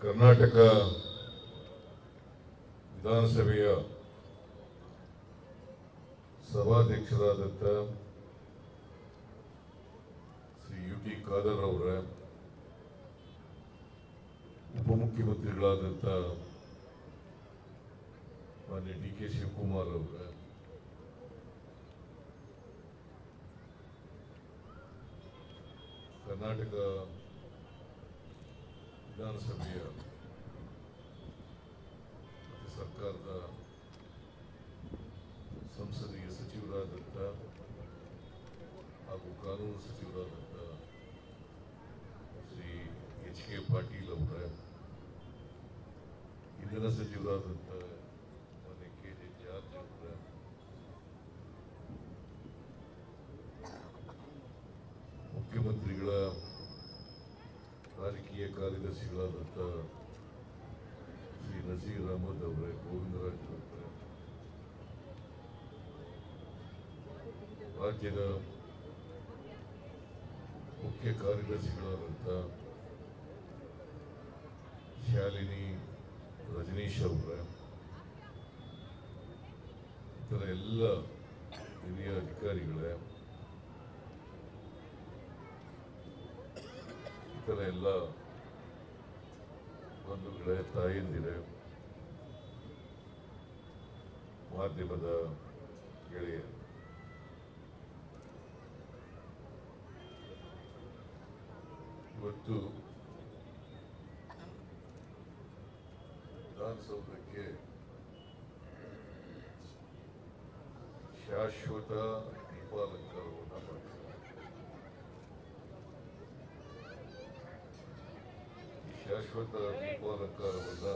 ಕರ್ನಾಟಕ ವಿಧಾನಸಭೆಯ ಸಭಾಧ್ಯಕ್ಷರಾದಂಥ Shri U T Khader ಅವರ ಉಪಮುಖ್ಯಮಂತ್ರಿಗಳಾದಂಥ ಮಾನ್ಯ ಡಿ ಕೆ ಶಿವಕುಮಾರ್ ಅವರ, ಕರ್ನಾಟಕ ವಿಧಾನಸಭೆಯ ಸರ್ಕಾರದ ಸಂಸದೀಯ ಸಚಿವರಾದಂಥ ಹಾಗೂ ಕಾನೂನು ಸಚಿವರಾದಂಥ ಶ್ರೀ ಎಚ್ ಕೆ ಪಾಟೀಲ್ ಅವರ ಇಂಧನ ಸಚಿವರಾದಂಥ ಮಾನ್ಯ ಕೆ ಜೆ ಜಾರ್ಜ್ ಅವರ ಮುಖ್ಯಮಂತ್ರಿಗಳ ರಾಜಕೀಯ ಕಾರ್ಯದರ್ಶಿಗಳಾದಂಥ ಶ್ರೀ ನಜೀರ್ ಅಹಮದ್ ಅವರೇ, ಗೋವಿಂದರಾಜ್ ಅವರೇ. ರಾಜ್ಯದ ಮುಖ್ಯ ಕಾರ್ಯದರ್ಶಿಗಳಾದಂಥ ಶಾಲಿನಿ ರಜನೀಶ್ ಅವರೇ ಇತರ ಎಲ್ಲ ಹಿರಿಯ ಅಧಿಕಾರಿಗಳೇ ಇತರ ಎಲ್ಲ ಬಂಧುಗಳೇ ತಾಯಂದಿರೇ ಮಾಧ್ಯಮದ ಗೆಳೆಯ ಇವತ್ತು ವಿಧಾನಸೌಧಕ್ಕೆ ಶಾಶ್ವತ ದೀಪಾಲಂಕಾರವನ್ನು ಮಾಡಿದ್ದಾರೆ ಈ ಶಾಶ್ವತ ದೀಪಾಲಂಕಾರವನ್ನ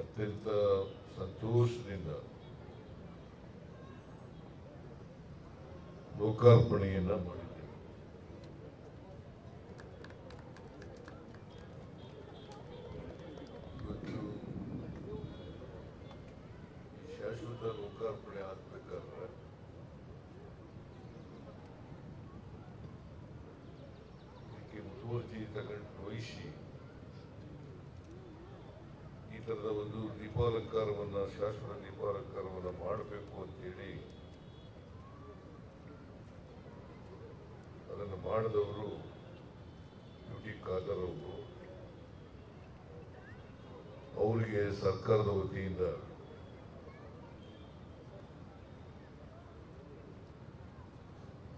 ಅತ್ಯಂತ ಸಂತೋಷದಿಂದ ಲೋಕಾರ್ಪಣೆಯನ್ನ ಮಾಡಿದ್ದೇವೆ ಇವತ್ತು ಶಾಶ್ವತ ಲೋಕಾರ್ಪಣೆ ಆಗ್ಬೇಕಾದ್ರೆ ಮುತುವರ್ಜಿ ತಗೊಂಡು ವಹಿಸಿ ಈ ತರದ ಒಂದು ದೀಪಾಲಂಕಾರವನ್ನ, ಶಾಶ್ವತ ದೀಪಾಲಂಕಾರವನ್ನ ಮಾಡಬೇಕು ಅಂತೇಳಿ ಅದನ್ನು ಮಾಡಿದವರು ಡ್ಯೂಟಿ ಖಾದರ್ ಅವರು. ಅವರಿಗೆ ಸರ್ಕಾರದ ವತಿಯಿಂದ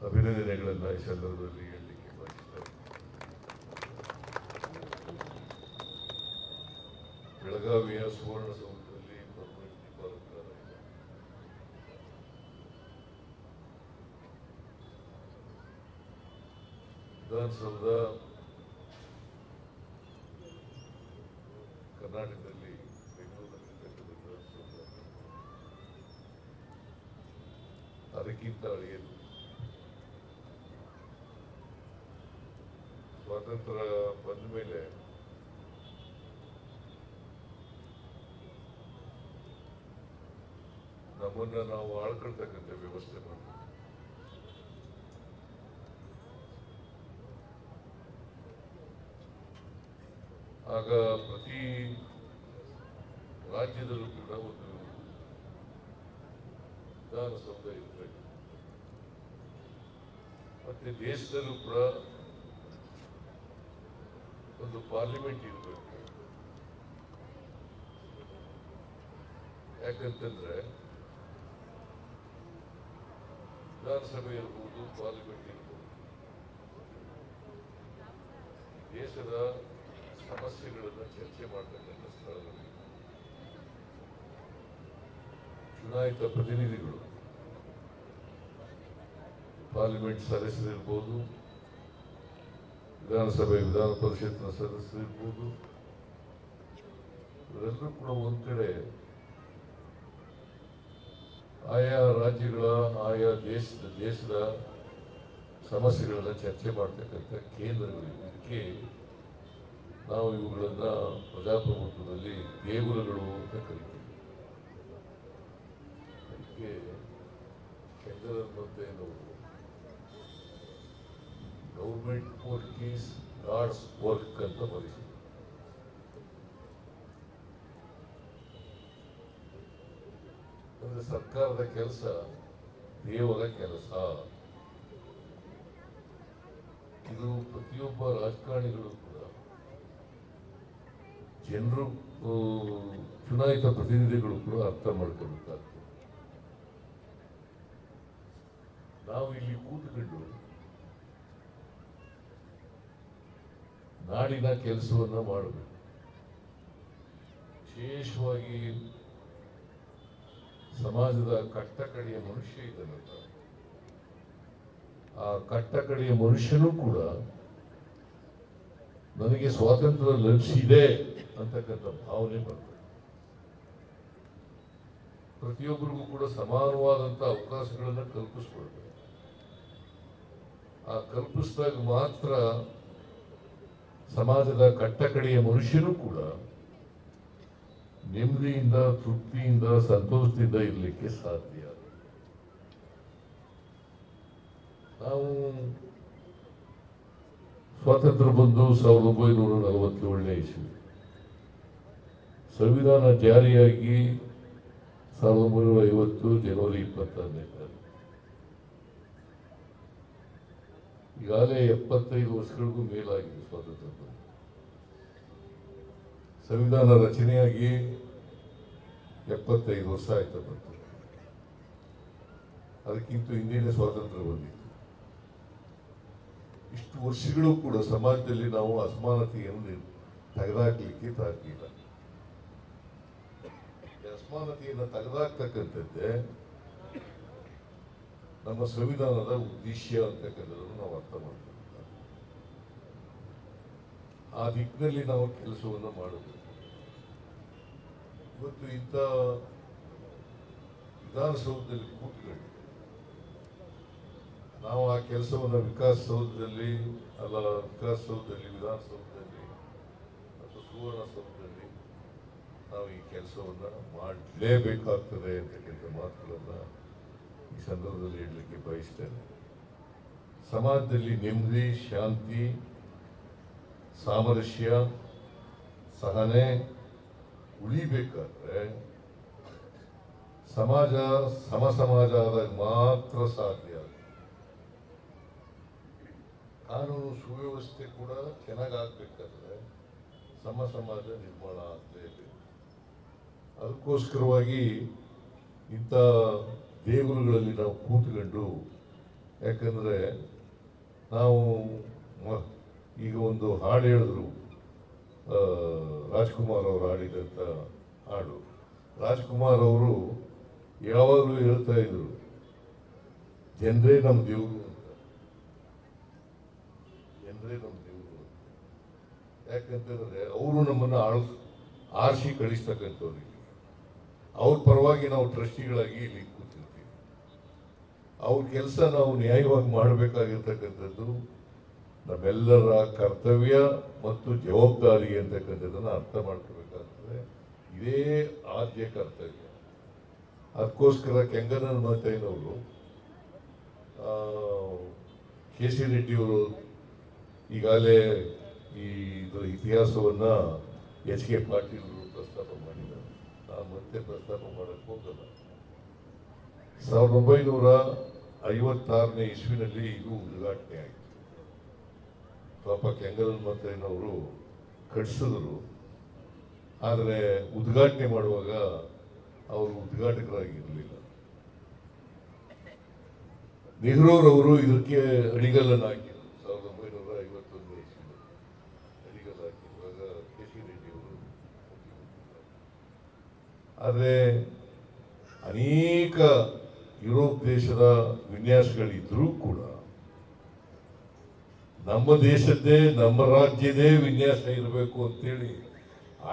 ಅಭಿನಂದನೆಗಳನ್ನ ಈ ಸಂದರ್ಭದಲ್ಲಿ ಹೇಳಲಿಕ್ಕೆ ಬಯಸ್ತಾರೆ ಬೆಳಗಾವಿಯ ಸುವರ್ಣಸೌಧದಲ್ಲಿ ಪರ್ಮನೆಂಟ್ ದೀಪಾಲಂಕಾರ ಇದೆ ವಿಧಾನಸೌಧ ಕರ್ನಾಟಕದಲ್ಲಿ ಬೆಂಗಳೂರಿನಲ್ಲಿ ಅದಕ್ಕಿಂತ ಅಳಿಯದು ಸ್ವಾತಂತ್ರ್ಯ ಬಂದ ಮೇಲೆ ನಮ್ಮನ್ನ ನಾವು ಆಳ್ಕೊಳ್ತಕ್ಕಂಥ ವ್ಯವಸ್ಥೆ ಮಾಡಬೇಕು. ಆಗ ಪ್ರತಿ ರಾಜ್ಯದಲ್ಲೂ ಕೂಡ ಒಂದು ವಿಧಾನಸೌಧ ಇರಬೇಕು ಮತ್ತೆ ದೇಶದಲ್ಲೂ ಕೂಡ ಒಂದು ಪಾರ್ಲಿಮೆಂಟ್ ಇರಬೇಕು. ಯಾಕಂತಂದ್ರೆ ವಿಧಾನಸಭೆ ಇರ್ಬೋದು ಪಾರ್ಲಿಮೆಂಟ್ ಇರ್ಬೋದು ದೇಶದ ಸಮಸ್ಯೆಗಳನ್ನ ಚರ್ಚೆ ಮಾಡತಕ್ಕಂಥ ಸ್ಥಳಗಳು. ಚುನಾಯಿತ ಪ್ರತಿನಿಧಿಗಳು. ಪಾರ್ಲಿಮೆಂಟ್ ಸದಸ್ಯರಿರ್ಬೋದು, ವಿಧಾನಸಭೆ ವಿಧಾನ ಪರಿಷತ್ನ ಸದಸ್ಯರಿರ್ಬೋದು, ಇವರೆಲ್ಲರೂ ಕೂಡ ಒಂದ್ ಕಡೆ ಆಯಾ ರಾಜ್ಯಗಳ, ಆಯಾ ದೇಶದ ದೇಶದ ಸಮಸ್ಯೆಗಳನ್ನು ಚರ್ಚೆ ಮಾಡ್ತಕ್ಕಂಥ ಕೇಂದ್ರಗಳು ಇದಕ್ಕೆ ನಾವು ಇವುಗಳನ್ನು ಪ್ರಜಾಪ್ರಭುತ್ವದಲ್ಲಿ ದೇಗುಲಗಳು ಅಂತ ಕರಿತೀವಿ. ಅದಕ್ಕೆ ಅನ್ನುವಂತೆ ನಾವು government work is God's work ಅಂತ ಬರೀತಾರೆ ಅಂದ್ರೆ ಸರ್ಕಾರದ ಕೆಲಸ, ದೇವರ ಕೆಲಸ. ಇದು ಪ್ರತಿಯೊಬ್ಬ ರಾಜಕಾರಣಿಗಳು ಕೂಡ. ಜನರು ಚುನಾಯಿತ ಪ್ರತಿನಿಧಿಗಳು ಕೂಡ ಅರ್ಥ ಮಾಡ್ಕೊಳ್ಬೇಕಾಗ್ತದೆ. ನಾವು ಇಲ್ಲಿ ಕೂತ್ಕೊಂಡು ನಾಡಿನ ಕೆಲಸವನ್ನ ಮಾಡಬೇಕು. ವಿಶೇಷವಾಗಿ ಸಮಾಜದ ಕಟ್ಟಕಡೆಯ ಮನುಷ್ಯ ಇದ್ದಾನಲ್ಲ ಆ ಕಟ್ಟಕಡೆಯ ಮನುಷ್ಯನೂ ಕೂಡ ನನಗೆ ಸ್ವಾತಂತ್ರ್ಯ ಲಭಿಸಿದೆ ಅಂತಕ್ಕಂಥ ಭಾವನೆ ಬರ್ತದೆ ಪ್ರತಿಯೊಬ್ಬರಿಗೂ ಕೂಡ ಸಮಾನವಾದಂಥ ಅವಕಾಶಗಳನ್ನು ಕಲ್ಪಿಸ್ಕೊಳ್ಬೇಕು. ಆ ಕಲ್ಪಿಸಿದಾಗ ಮಾತ್ರ ಸಮಾಜದ ಕಟ್ಟಕಡೆಯ ಮನುಷ್ಯನೂ ಕೂಡ ನೆಮ್ಮದಿಯಿಂದ, ತೃಪ್ತಿಯಿಂದ, ಸಂತೋಷದಿಂದ ಇರಲಿಕ್ಕೆ ಸಾಧ್ಯ. ನಾವು ಸ್ವಾತಂತ್ರ್ಯ ಬಂದು ಸಾವಿರದ ಒಂಬೈನೂರ ನಲವತ್ತೇಳನೇ ಇಸ್ವಿ. ಸಂವಿಧಾನ ಜಾರಿಯಾಗಿ ಸಾವಿರದ ಒಂಬೈನೂರ ಐವತ್ತು ಜನವರಿ ಇಪ್ಪತ್ತೊಂದನೇ ತಾರೀಕು. ಈಗಾಗಲೇ ಎಪ್ಪತ್ತೈದು ವರ್ಷಗಳಿಗೂ ಮೇಲಾಗಿದೆ ಸ್ವಾತಂತ್ರ್ಯ ಬಂದು. ಸಂವಿಧಾನ ರಚನೆಯಾಗಿ ಎಪ್ಪತ್ತೈದು ವರ್ಷ ಆಯ್ತು ಬಂತು. ಅದಕ್ಕಿಂತ ಹಿಂದಿನ ಸ್ವಾತಂತ್ರ್ಯ ಬಂದಿತ್ತು. ಇಷ್ಟು ವರ್ಷಗಳು ಕೂಡ ಸಮಾಜದಲ್ಲಿ ನಾವು ಅಸಮಾನತೆಯನ್ನು ತೆಗೆದಾಕ್ಲಿಕ್ಕೆ ಸಾಧ್ಯ ಅಸಮಾನತೆಯನ್ನು ತೆಗೆದಾಕ್ತಕ್ಕಂಥದ್ದೇ ನಮ್ಮ ಸಂವಿಧಾನದ ಉದ್ದೇಶ ಅಂತಕ್ಕಂಥದ್ದನ್ನು ನಾವು ಅರ್ಥ ಮಾಡ್ತೀವಿ. ಆ ದಿಕ್ಕಿನಲ್ಲಿ ನಾವು ಕೆಲಸವನ್ನು ಮಾಡೋದು. ಇವತ್ತು ಇಂಥ ವಿಧಾನಸೌಧದಲ್ಲಿ ಕೂತ್ಕೊಂಡು ನಾವು ಆ ಕೆಲಸವನ್ನು ವಿಕಾಸಸೌಧದಲ್ಲಿ ಅಲ್ಲ, ವಿಕಾಸಸೌಧದಲ್ಲಿ, ವಿಧಾನಸೌಧದಲ್ಲಿ ಸುವರ್ಣ ಸುವರ್ಣಸೌಧದಲ್ಲಿ ನಾವು ಈ ಕೆಲಸವನ್ನು ಮಾಡಲೇಬೇಕಾಗ್ತದೆ ಅಂತಕ್ಕಂಥ ಮಾತುಗಳನ್ನು ಈ ಸಂದರ್ಭದಲ್ಲಿ ಹೇಳಲಿಕ್ಕೆ ಬಯಸ್ತೇನೆ. ಸಮಾಜದಲ್ಲಿ ನೆಮ್ಮದಿ, ಶಾಂತಿ ಸಾಮರಸ್ಯ ಸಹನೆ ಉಳಿಬೇಕಾದ್ರೆ ಸಮಾಜ, ಸಮ ಸಮಾಜ ಆದಾಗ ಮಾತ್ರ ಸಾಧ್ಯ. ಕಾನೂನು ಸುವ್ಯವಸ್ಥೆ ಕೂಡ ಚೆನ್ನಾಗಾಗಬೇಕಾದ್ರೆ ಸಮ ಸಮಾಜ ನಿರ್ಮಾಣ ಆಗಲೇಬೇಕು ಅದಕ್ಕೋಸ್ಕರವಾಗಿ ಇಂಥ ದೇಗುಲಗಳಲ್ಲಿ ನಾವು ಕೂತ್ಕೊಂಡು, ಯಾಕಂದರೆ ನಾವು ಈಗ ಒಂದು ಹಾಡು ಹೇಳಿದ್ರು. ರಾಜ್ಕುಮಾರ್ ಅವರು ಹಾಡಿದಂಥ ಹಾಡು. ರಾಜ್ಕುಮಾರ್ ಅವರು ಯಾವಾಗಲೂ ಹೇಳ್ತಾ ಇದ್ರು, ಜನರೇ ನಮ್ಮ ದೇವರು ಅಂತ. ಜನರೇ ನಮ್ಮ ದೇವರು. ಯಾಕಂತಂದ್ರೆ ಅವರು ನಮ್ಮನ್ನು ಆಳ್ಸ್ ಆರಿಸಿ ಕಳಿಸ್ತಕ್ಕಂಥವ್ರಿಗೆ ಅವ್ರ ಪರವಾಗಿ ನಾವು ಟ್ರಸ್ಟಿಗಳಾಗಿ ಇಲ್ಲಿ ಕೂತಿರ್ತೀವಿ. ಅವ್ರ ಕೆಲಸ ನಾವು ನ್ಯಾಯವಾಗಿ ಮಾಡಬೇಕಾಗಿರ್ತಕ್ಕಂಥದ್ದು ನಮ್ಮೆಲ್ಲರ ಕರ್ತವ್ಯ ಮತ್ತು ಜವಾಬ್ದಾರಿ ಅಂತಕ್ಕಂಥದ್ದನ್ನು ಅರ್ಥ ಮಾಡ್ಕೋಬೇಕಾಗ್ತದೆ. ಇದೇ ಆದ್ಯ ಕರ್ತವ್ಯ. ಅದಕ್ಕೋಸ್ಕರ ಕೆಂಗನ ಮಾತೈನವರು ಕೆ ಸಿ ರೆಡ್ಡಿಯವರು ಈಗಾಗಲೇ ಈ ಇದರ ಇತಿಹಾಸವನ್ನು ಎಚ್ ಕೆ ಪಾಟೀಲ್ ಪ್ರಸ್ತಾಪ ಮಾಡಿದ್ದಾರೆ. ನಾನು ಮತ್ತೆ ಪ್ರಸ್ತಾಪ ಮಾಡಕ್ಕೆ ಹೋಗಲ್ಲ. ಸಾವಿರದ ಒಂಬೈನೂರ ಐವತ್ತಾರನೇ ಇಸ್ವಿನಲ್ಲಿ ಇದು ಉದ್ಘಾಟನೆ ಆಯಿತು. ಪಾಪ ಕೆಂಗಲ್ ಮತ್ತಯ್ಯನವರು ಕಟ್ಸಿದ್ರು ಆದರೆ ಉದ್ಘಾಟನೆ ಮಾಡುವಾಗ ಅವರು ಉದ್ಘಾಟಕರಾಗಿರಲಿಲ್ಲ. ನೆಹರೂರವರು ಇದಕ್ಕೆ ಅಡಿಗಲ್ಲನ್ನು ಹಾಕಿದ್ರು. ಸಾವಿರದ ಒಂಬೈನೂರ ಐವತ್ತೊಂದು ಇಸ್ವಿನಲ್ಲಿ ಅಡಿಗಲ್ಲ ಹಾಕಿರುವಾಗ ಕೆ ಸಿ ರೆಡ್ಡಿ ಅವರು ಆದರೆ ಅನೇಕ ಯುರೋಪ್ ದೇಶದ ವಿನ್ಯಾಸಗಳಿದ್ರೂ ಕೂಡ ನಮ್ಮ ದೇಶದ್ದೇ, ನಮ್ಮ ರಾಜ್ಯದೇ ವಿನ್ಯಾಸ ಇರಬೇಕು ಅಂತೇಳಿ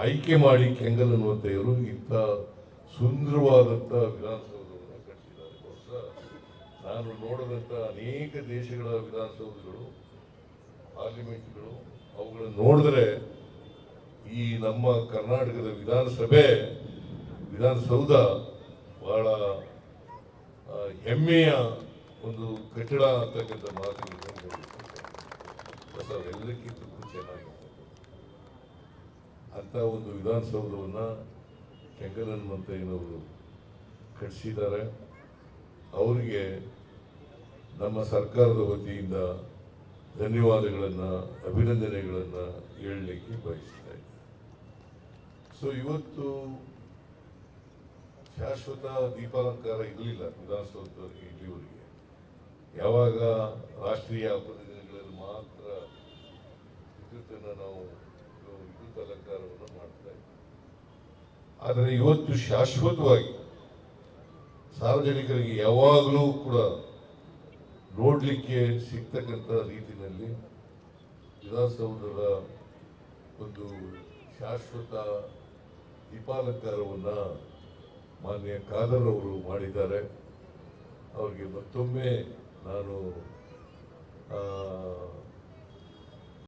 ಆಯ್ಕೆ ಮಾಡಿ ಕೆಂಗಲ್ ಅನ್ನುವಂಥವರು ಇಂಥ ಸುಂದರವಾದಂಥ ವಿಧಾನಸೌಧವನ್ನು ಕಟ್ಟಿದ್ದಾರೆ. ಬಹುಶಃ ನಾನು ನೋಡಿದಂಥ ಅನೇಕ ದೇಶಗಳ ವಿಧಾನಸೌಧಗಳು, ಪಾರ್ಲಿಮೆಂಟ್ಗಳು, ಅವುಗಳನ್ನು ನೋಡಿದ್ರೆ ಈ ನಮ್ಮ ಕರ್ನಾಟಕದ ವಿಧಾನಸಭೆ, ವಿಧಾನಸೌಧ ಬಹಳ ಹೆಮ್ಮೆಯ ಒಂದು ಕಟ್ಟಡ ಅಂತಕ್ಕಂಥ ಹೇಳಲಿಕ್ಕೆ ಸರ್ ಎಲ್ಲಕ್ಕಿಂತ ಚೆನ್ನಾಗಿದೆ ಅಂತ ಒಂದು ವಿಧಾನಸೌಧವನ್ನ ಕೆಂಗಲಹನುಮಂತಯ್ಯನವರು ಕಟ್ಟಿಸಿದ್ದಾರೆ ಅವರಿಗೆ ನಮ್ಮ ಸರ್ಕಾರದ ವತಿಯಿಂದ ಧನ್ಯವಾದಗಳನ್ನು, ಅಭಿನಂದನೆಗಳನ್ನು ಹೇಳಲಿಕ್ಕೆ ಬಯಸ್ತಾ ಸೊ ಇವತ್ತು ಶಾಶ್ವತ ದೀಪಾಲಂಕಾರ ಇರಲಿಲ್ಲ ವಿಧಾನಸೌಧದವರಿಗೆ, ಇಲ್ಲಿವರೆಗೆ. ಯಾವಾಗ ರಾಷ್ಟ್ರೀಯ ಹಬ್ಬದ ವಿದ್ಯುತ್ತನ್ನು ನಾವು ವಿದ್ಯುತ್ ಅಲಂಕಾರವನ್ನು ಮಾಡ್ತಾ ಇದ್ದೀವಿ. ಆದರೆ ಇವತ್ತು ಶಾಶ್ವತವಾಗಿ ಸಾರ್ವಜನಿಕರಿಗೆ ಯಾವಾಗಲೂ ಕೂಡ ನೋಡಲಿಕ್ಕೆ ಸಿಗ್ತಕ್ಕಂಥ ರೀತಿಯಲ್ಲಿ ವಿಧಾನಸೌಧದ ಒಂದು ಶಾಶ್ವತ ದೀಪಾಲಂಕಾರವನ್ನು ಮಾನ್ಯ ಖಾದರ್ ಅವರು ಮಾಡಿದ್ದಾರೆ. ಅವರಿಗೆ ಮತ್ತೊಮ್ಮೆ ನಾನು